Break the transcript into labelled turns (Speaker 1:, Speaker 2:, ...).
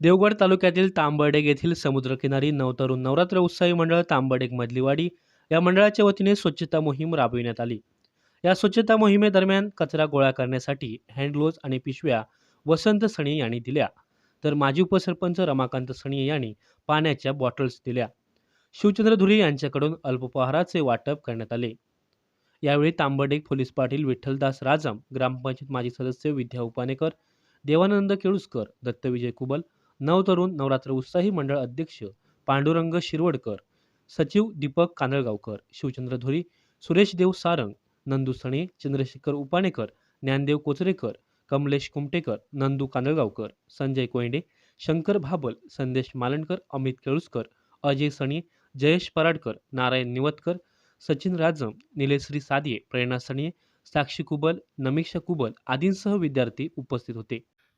Speaker 1: देवगड तालुक्यातील तांबर्डेग येथील समुद्रकिनारी नवतरुण नवरात्र उत्साही मंडळ तांबर्डेग मधलीवाडी या मंडळाच्या वतीने स्वच्छता मोहीम राबविण्यात आली. या स्वच्छता मोहिमेदरम्यान कचरा गोळा करण्यासाठी हँडग्लोव्ज आणि पिशव्या वसंत सणी यांनी दिल्या. तर माजी उपसरपंच रमाकांत सणी यांनी पाण्याच्या बॉटल्स दिल्या. शिवचंद्र धुरी यांच्याकडून अल्पोपहाराचे वाटप करण्यात आले. यावेळी तांबडेक पोलीस पाटील विठ्ठलदास राजम ग्रामपंचायत माजी सदस्य विद्या उपानेकर देवानंद केळुसकर दत्तविजय कुबल नवतरुण नवरात्र उत्साही मंडळ अध्यक्ष पांडुरंग शिरवडकर सचिव दीपक कांदळगावकर शिवचंद्र धुरी सुरेश देव सारंग नंदू सणे चंद्रशेखर उपानेकर ज्ञानदेव कोचरेकर कमलेश कुमटेकर नंदू कांदळगावकर संजय कोयंडे शंकर भाबल संदेश मालणकर अमित केळुसकर अजय सणी जयेश पराडकर नारायण निवतकर सचिन राजम निलेश्री सादिये प्रेरणा सणिये साक्षी कुबल नमीक्षा कुबल आदींसह विद्यार्थी उपस्थित होते.